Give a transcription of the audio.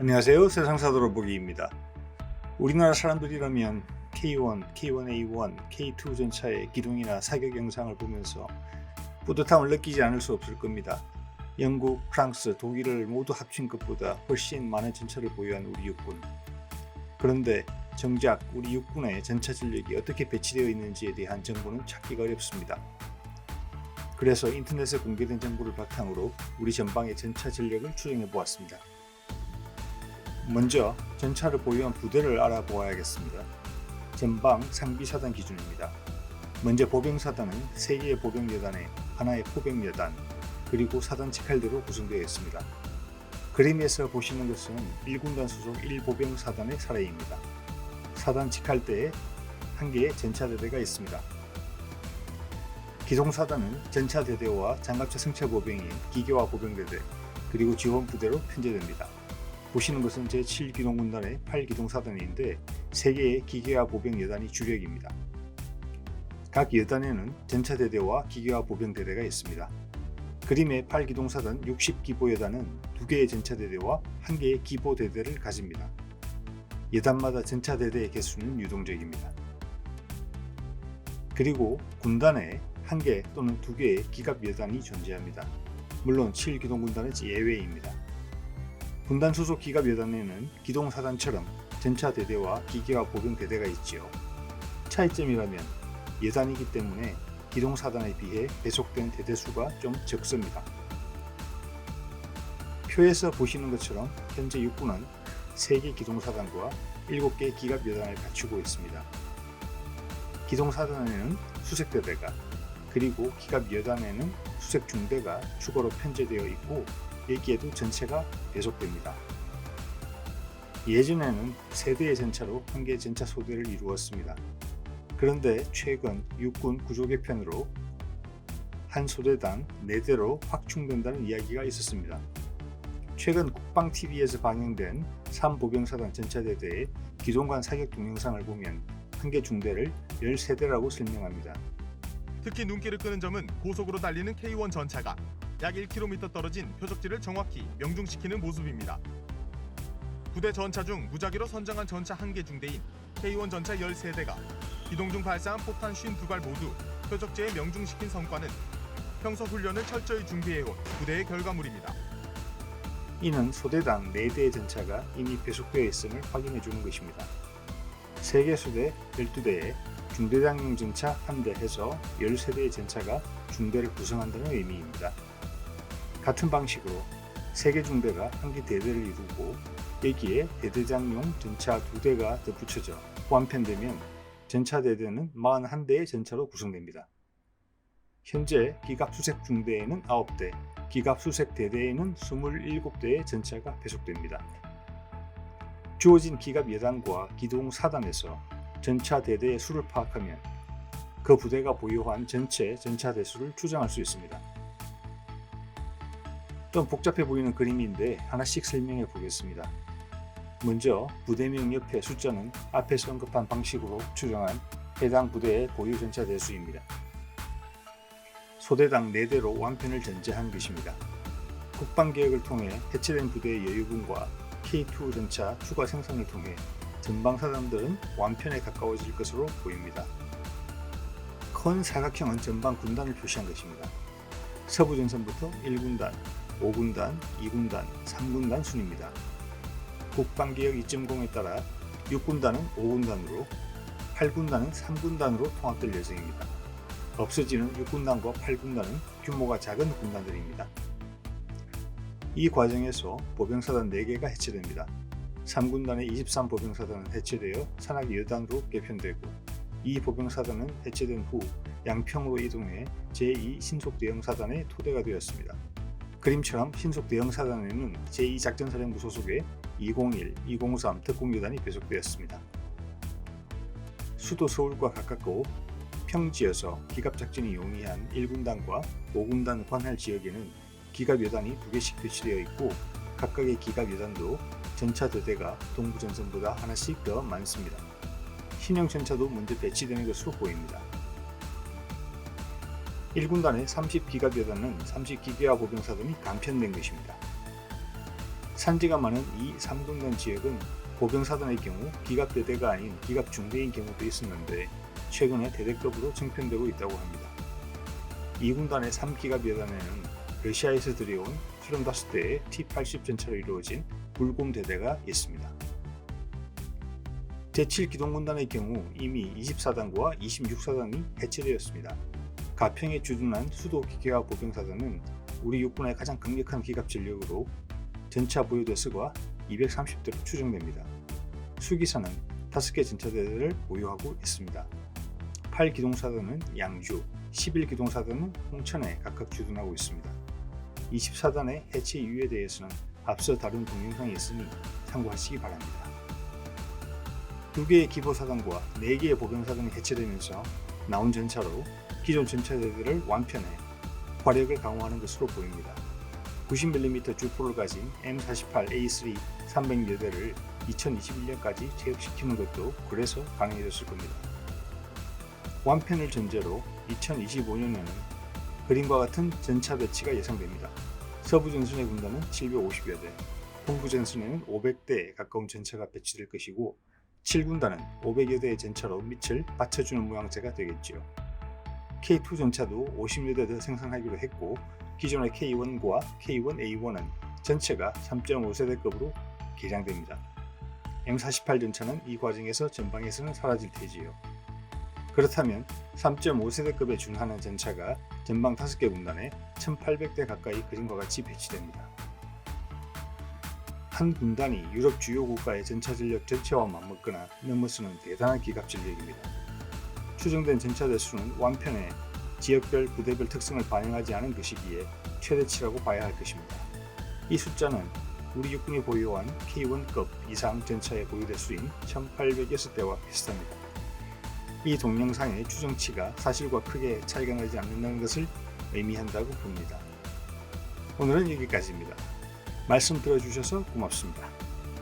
안녕하세요. 세상사도로 보기입니다. 우리나라 사람들이라면 K1, K1A1, K2 전차의 기동이나 사격 영상을 보면서 뿌듯함을 느끼지 않을 수 없을 겁니다. 영국, 프랑스, 독일을 모두 합친 것보다 훨씬 많은 전차를 보유한 우리 육군. 그런데 정작 우리 육군의 전차 전력이 어떻게 배치되어 있는지에 대한 정보는 찾기가 어렵습니다. 그래서 인터넷에 공개된 정보를 바탕으로 우리 전방의 전차 전력을 추정해 보았습니다. 먼저 전차를 보유한 부대를 알아보아야겠습니다. 전방 상비사단 기준입니다. 먼저 보병사단은 3개의 보병여단에 하나의 포병여단, 그리고 사단 직할대로 구성되어 있습니다. 그림에서 보시는 것은 1군단 소속 1보병사단의 사례입니다. 사단 직할대에 한 개의 전차대대가 있습니다. 기동사단은 전차대대와 장갑차 승차보병인 기계화 보병대대, 그리고 지원부대로 편제됩니다. 보시는 것은 제7기동 군단의 8기동 사단인데 3개의 기계화 보병 여단이 주력입니다. 각 여단에는 전차대대와 기계화 보병대대가 있습니다. 그림의 8기동 사단 60기보 여단은 2개의 전차대대와 1개의 기보대대를 가집니다. 여단마다 전차대대의 개수는 유동적입니다. 그리고 군단에 1개 또는 2개의 기갑 여단이 존재합니다. 물론 7기동 군단은 예외입니다. 군단 소속 기갑 여단에는 기동 사단처럼 전차 대대와 기계화 보병 대대가 있지요. 차이점이라면 예단이기 때문에 기동 사단에 비해 배속된 대대 수가 좀 적습니다. 표에서 보시는 것처럼 현재 육군은 3개 기동 사단과 7개 기갑 여단을 갖추고 있습니다. 기동 사단에는 수색 대대가 그리고 기갑 여단에는 수색 중대가 추가로 편제되어 있고 여기에도 전체가 배속됩니다. 예전에는 세대의 전차로 한 개의 전차 소대를 이루었습니다. 그런데 최근 육군 구조 개편으로 한 소대당 4대로 확충된다는 이야기가 있었습니다. 최근 국방TV에서 방영된 3보병사단 전차대대의 기동관 사격 동영상을 보면 한 개 중대를 13대라고 설명합니다. 특히 눈길을 끄는 점은 고속으로 달리는 K1 전차가 약 1km 떨어진 표적지를 정확히 명중시키는 모습입니다. 부대 전차 중 무작위로 선정한 전차 1개 중대인 K1 전차 13대가 기동 중 발사한 폭탄 52발 모두 표적지에 명중시킨 성과는 평소 훈련을 철저히 준비해온 부대의 결과물입니다. 이는 소대당 4대의 전차가 이미 배속되어 있음을 확인해 주는 것입니다. 3개 소대 12대에 중대장용 전차 1대 해서 13대의 전차가 중대를 구성한다는 의미입니다. 같은 방식으로 3개 중대가 한 개 대대를 이루고 여기에 대대장용 전차 2대가 덧붙여져 완편되면 전차 대대는 41대의 전차로 구성됩니다. 현재 기갑 수색 중대에는 9대, 기갑 수색 대대에는 27대의 전차가 배속됩니다. 주어진 기갑 여단과 기동 사단에서 전차 대대의 수를 파악하면 그 부대가 보유한 전체 전차 대수를 추정할 수 있습니다. 좀 복잡해 보이는 그림인데 하나씩 설명해 보겠습니다. 먼저 부대명 옆에 숫자는 앞에서 언급한 방식으로 추정한 해당 부대의 보유 전차 대수입니다. 소대당 4대로 완편을 전제한 것입니다. 국방개혁을 통해 해체된 부대의 여유분과 K2 전차 추가 생산을 통해 전방사단들은 완편에 가까워질 것으로 보입니다. 큰 사각형은 전방 군단을 표시한 것입니다. 서부 전선부터 1군단, 5군단, 2군단, 3군단 순입니다. 국방개혁 2.0에 따라 6군단은 5군단으로, 8군단은 3군단으로 통합될 예정입니다. 없어지는 6군단과 8군단은 규모가 작은 군단들입니다. 이 과정에서 보병사단 4개가 해체됩니다. 3군단의 23보병사단은 해체되어 산악 여단으로 개편되고 이 보병사단은 해체된 후 양평으로 이동해 제2 신속대형사단의 토대가 되었습니다. 그림처럼 신속대형사단에는 제2작전사령부 소속의 201, 203 특공여단이 배속되었습니다. 수도 서울과 가깝고 평지여서 기갑작전이 용이한 1군단과 5군단 관할 지역에는 기갑여단이 2개씩 배치되어 있고 각각의 기갑여단도 전차 대대가 동부 전선보다 하나씩 더 많습니다. 신형 전차도 먼저 배치되는 것으로 보입니다. 1군단의 30기갑여단은 30기계화 보병사단이 간편된 것입니다. 산지가 많은 이 3군단 지역은 보병사단의 경우 기갑대대가 아닌 기갑중대인 경우도 있었는데 최근에 대대급으로 정편되고 있다고 합니다. 이 군단의 3기갑 여단에는 러시아에서 들여온 35대의 T-80 전차로 이루어진 불곰 대대가 있습니다. 제7기동군단의 경우 이미 24단과 26사단이 해체되었습니다. 가평에 주둔한 수도 기계화 보병사단은 우리 육군의 가장 강력한 기갑 전력으로 전차 보유대 수가 230대로 추정됩니다. 수기사는 5개 전차대를 보유하고 있습니다. 8기동사단은 양주, 11기동사단은 홍천에 각각 주둔하고 있습니다. 24단의 해체 이유에 대해서는 앞서 다룬 동영상이 있으니 참고하시기 바랍니다. 2개의 기보사단과 4개의 보병사단이 해체되면서 나온 전차로 기존 전차대들을 완편해 화력을 강화하는 것으로 보입니다. 90mm 주포를 가진 M48A3 300여대를 2021년까지 퇴역시키는 것도 그래서 가능해졌을 겁니다. 완편을 전제로 2025년에는 그림과 같은 전차 배치가 예상됩니다. 서부 전선의 군단은 750여 대, 동부 전선에는 500대에 가까운 전차가 배치될 것이고 7군단은 500여 대의 전차로 밑을 받쳐주는 모양새가 되겠지요. K2 전차도 50여 대더 생산하기로 했고 기존의 K1과 K1A1은 전체가 3.5세대급으로 개량됩니다. M48 전차는 이 과정에서 전방에서는 사라질 테지요. 그렇다면 3.5세대급에 준하는 전차가 전방 5개 군단에 1800대 가까이 그림과 같이 배치됩니다. 한 군단이 유럽 주요 국가의 전차 전력 전체와 맞먹거나 넘어서는 대단한 기갑 전력입니다. 추정된 전차 대 수는 완편에 지역별 부대별 특성을 반영하지 않은 것이기에 최대치라고 봐야 할 것입니다. 이 숫자는 우리 육군이 보유한 K1급 이상 전차의 보유 대 수인 1806대와 비슷합니다. 이 동영상의 추정치가 사실과 크게 차이가 나지 않는다는 것을 의미한다고 봅니다. 오늘은 여기까지입니다. 말씀 들어주셔서 고맙습니다.